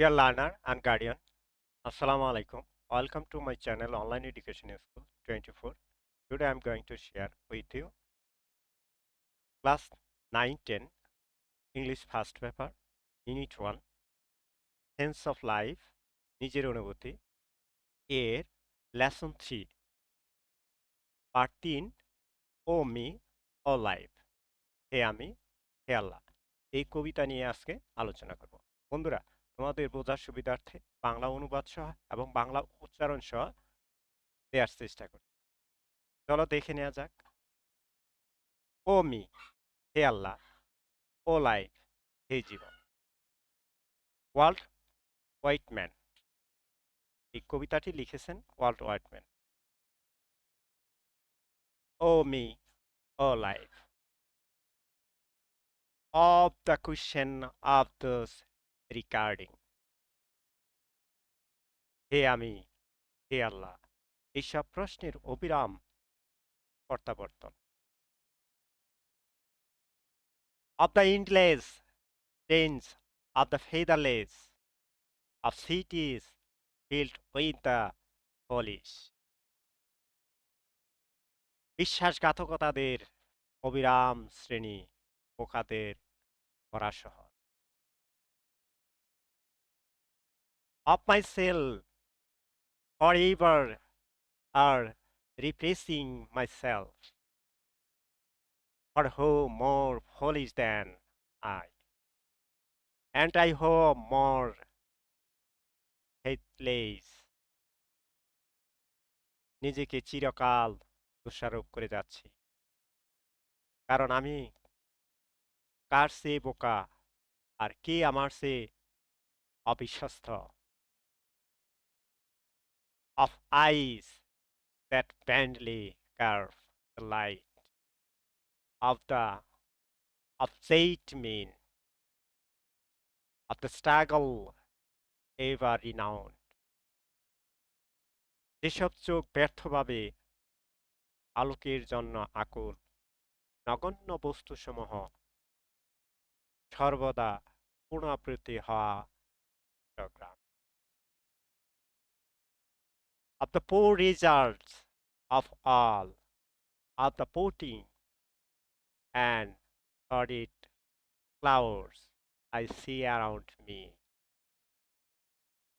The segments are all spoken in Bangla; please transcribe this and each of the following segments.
Dear learner and guardian, Assalamu alaikum. Welcome to my channel Online Education School 24. Today I'm going to share with you class 9 10 English first paper unit 1 Sense of Life নিজের অনুভূতি এর lesson 3 part 3 O me O life হে আমি হে আল্লাহ এই কবিতা নিয়ে আজকে আলোচনা করব বন্ধুরা তোমাদের বোঝার সুবিধার্থে বাংলা অনুবাদ সহ এবং বাংলা উচ্চারণ সহ দেওয়ার চেষ্টা করি। চলো দেখে নেওয়া যাক। ও মি, হে আল্লাহ, ও লাইফ হে জীবন। ওয়ার্ল্ড হোয়াইটম্যান এই কবিতাটি লিখেছেন Walt Whitman O me, O life of the question of those regarding হে আমি হে আল্লাহ এইসব প্রশ্নের অবিরাম প্রত্যাবর্তন of the endless chains of the featherless of cities filled with the foolish বিশ্বাসঘাতকতাদের অবিরাম শ্রেণি বোকাদের ভরা of myself forever are replacing myself for who more foolish than I and I who more faithless নিজেকে চিরকাল দোষারোপ করে যাচ্ছি কারণ আমি কার সে বোকা আর কে আমার সে অবিশ্বস্ত of eyes that blandly curve the light of the upset mean of the struggle ever renowned যেসব চোখ ব্যর্থভাবে আলোকের জন্য আকুল নগণ্য বস্তুসমূহ সর্বদা পুনরাবৃত্তি হওয়া of the poor results of all of the pouting and sordid clouds I see around me.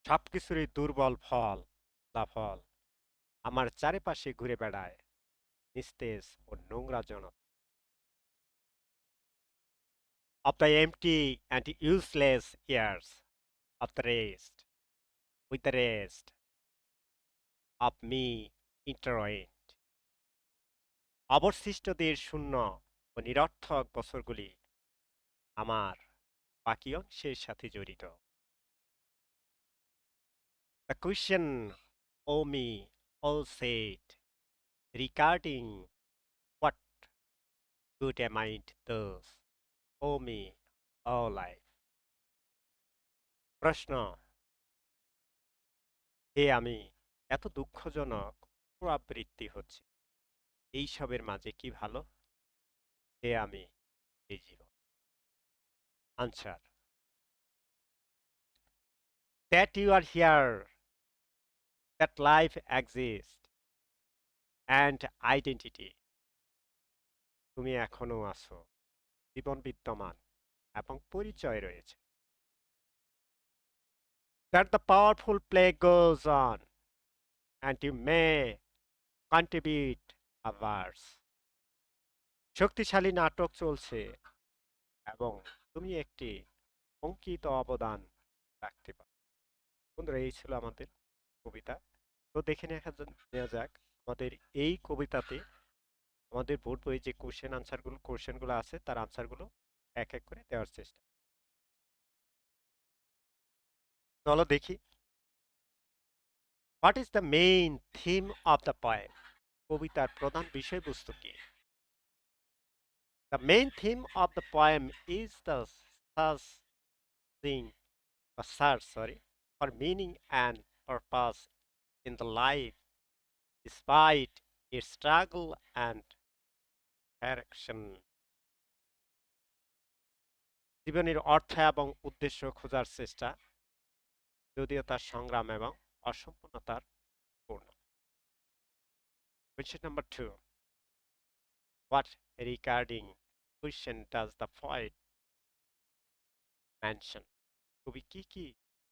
সবকিছুরই দুর্বল ফল লাফল আমার চারিপাশে ঘুরে বেড়ায় নিস্তেজ ও নোংরা জনক of the empty and useless years of the rest, with the rest up me intertwined অবশিষ্টদের শূন্য ও নিরর্থক বছরগুলি আমার বাকি অংশের সাথে জড়িত। The question O me all set recurring what good a mind those O me all life প্রশ্ন, হে আমি এত দুঃখজনক আবৃত্তি হচ্ছে। এই সবের মাঝে কি ভালো? হে আমি answer that you are here that life exist and identity তুমি এখনও আছো, জীবন বিদ্যমান এবং পরিচয় রয়েছে। That the powerful play goes on and you may contribute a verse শক্তিশালী নাটক চলছে এবং তুমি একটি অঙ্কিত অবদান রাখতে পারো। বন্ধুরা, এই ছিল আমাদের কবিতা। তো দেখে নেওয়া যাক আমাদের এই কবিতাতে আমাদের বোর্ড বইয়ে যে কোশ্চেন আনসারগুলো কোশ্চেনগুলো আছে, তার আনসারগুলো এক এক করে দেওয়ার চেষ্টা। চলো দেখি। What is the main theme of the poem কবিতার প্রধান বিষয়বস্তু কি the main theme of the poem is the searching search sorry for meaning and purpose in the life despite its struggle and direction. জীবনের অর্থ এবং উদ্দেশ্য খোঁজার চেষ্টা, যদিও তার সংগ্রাম এবং অসম্পূর্ণতার পূর্ণ Question number two. What regarding question does the poet mention? কবি কি কি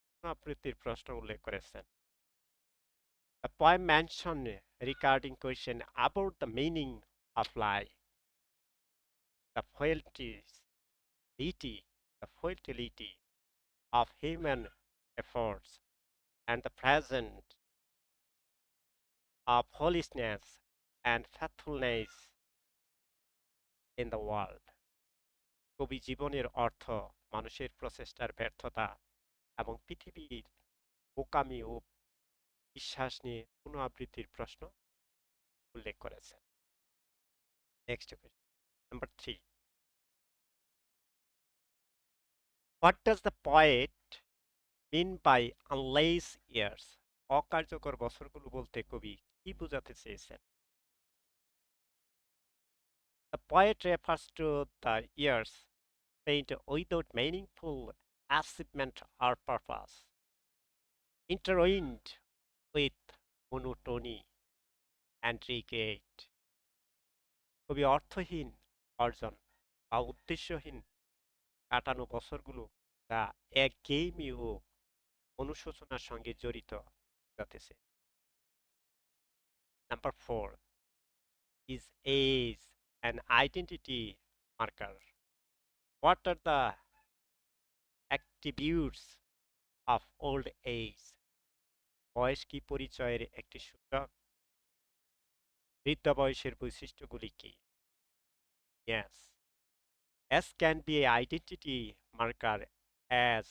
পুনরাবৃত্তির প্রশ্ন উল্লেখ করেছেন The poem mentioned regarding question about the meaning of life, the futility, the futility of human efforts, and the present of holiness and faithfulness in the world. কবি জীবনের অর্থ, মানুষের প্রচেষ্টার ব্যর্থতা এবং পৃথিবীর বোকামি ও বিশ্বাস নিয়ে পুনরাবৃত্তির প্রশ্ন উল্লেখ করেছেন next number three what does the poet mean by useless years অকার্যকর বছরগুলো বলতে কবি কি বোঝাতে চেয়েছেন? The poet refers to the years spent without meaningful achievement or purpose intertwined with monotony and regret কবি অর্থহীন অর্জন বা উদ্দেশ্যহীন কাটানো বছরগুলো দ্য এক গেম ইউক অনুশোচনার সঙ্গে জড়িত যাতেছে number four is age and identity marker what are the অ্যাক্টিভিউটস of old age বয়স কি পরিচয়ের একটি সূচক? বৃদ্ধ বয়সের বৈশিষ্ট্যগুলি কি? Yes age can be identity marker as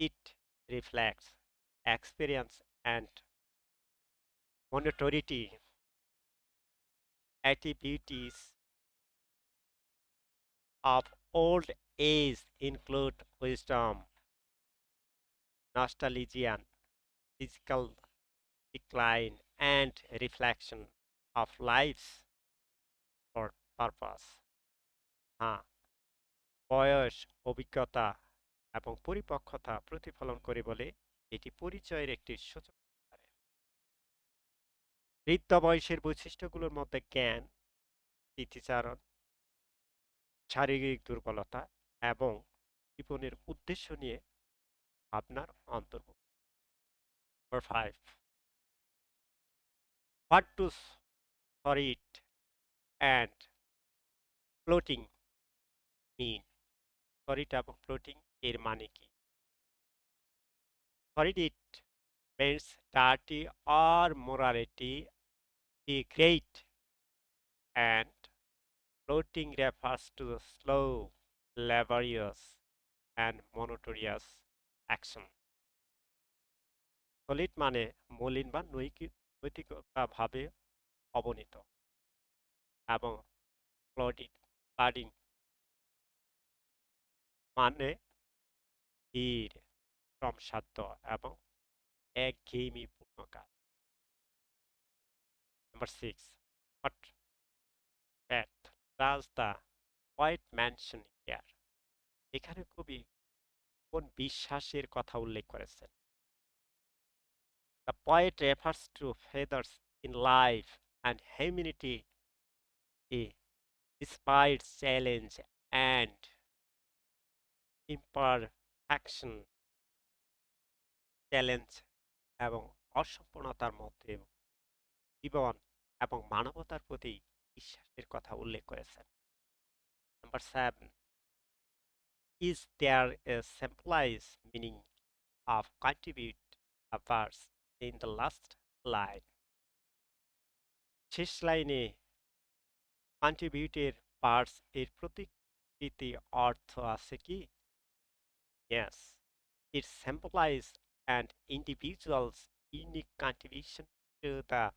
it reflects experience and monetarity attributes of old age include wisdom, nostalgia, physical decline, and reflection of life's for purpose. হ্যাঁ বয়স অভিজ্ঞতা এবং পরিপক্কতা প্রতিফলন করে বলে এটি পরিচয়ের একটি সূচক বৃদ্ধ বয়সের বৈশিষ্ট্যগুলোর মধ্যে জ্ঞান, স্মৃতিচারণ, শারীরিক দুর্বলতা এবং জীবনের উদ্দেশ্য নিয়ে আপনার অন্তর্ভুক্ত Number five. What and floating mean? Solid এবং floating এর মানে কি? Credit means dirty or morality the great and floating refers to the slow laborious and monotonous action soiled মানে মলিন বা নৈক নৈতিকতাভাবে অবনীত এবং ক্লডিট বার্ডিং মানে বুদ্ধির সাধ্য এবং এক ঘেমি পূর্ণ কাজ number six what faith does the white mansion ইয়ার এখানে কবি কোন বিশ্বাসের কথা উল্লেখ করেছেন? The poet refers to faith in life and humanity a despite challenge and ইম্পার challenge এবং অসম্পূর্ণতার মধ্যে জীবন এবং মানবতার প্রতি বিশ্বাসের কথা উল্লেখ করেছেন number seven is there a symbolize meaning of contribute verse in the last line. শেষ লাইনে কন্ট্রিবিউটের পার্স এর প্রতিকৃতি অর্থ আছে কি Yes, it symbolizes an individual's unique contribution to the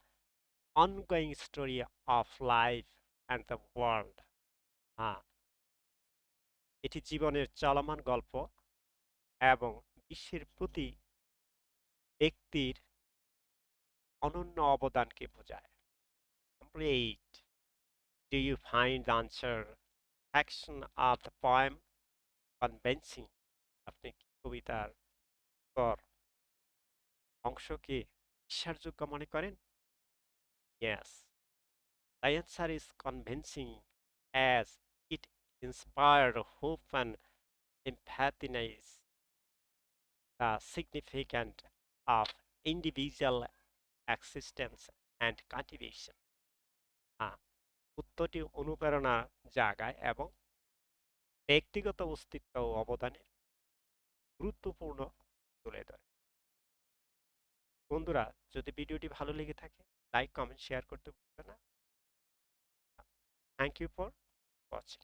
ongoing story of life and the world. হ্যাঁ এটি জীবনের চলমান গল্প এবং বিশ্বের প্রতি ব্যক্তির অনন্য অবদানকে বোঝায় Number eight. Do you find the answer action of the poem convincing? আপনি কবিতার কর অংশকে বিশ্বাসযোগ্য মনে করেন? Yes the answer is convincing as it inspired hope and emphasize the significant of individual existence and cultivation হ্যাঁ উত্তরটি অনুপ্রেরণা জাগায় এবং ব্যক্তিগত অস্তিত্ব অবদানে গুরুত্বপূর্ণ তুলে ধরে। বন্ধুরা, যদি ভিডিওটি ভালো লেগে থাকে, লাইক, কমেন্ট, শেয়ার করতে ভুলবেন না। Thank you for watching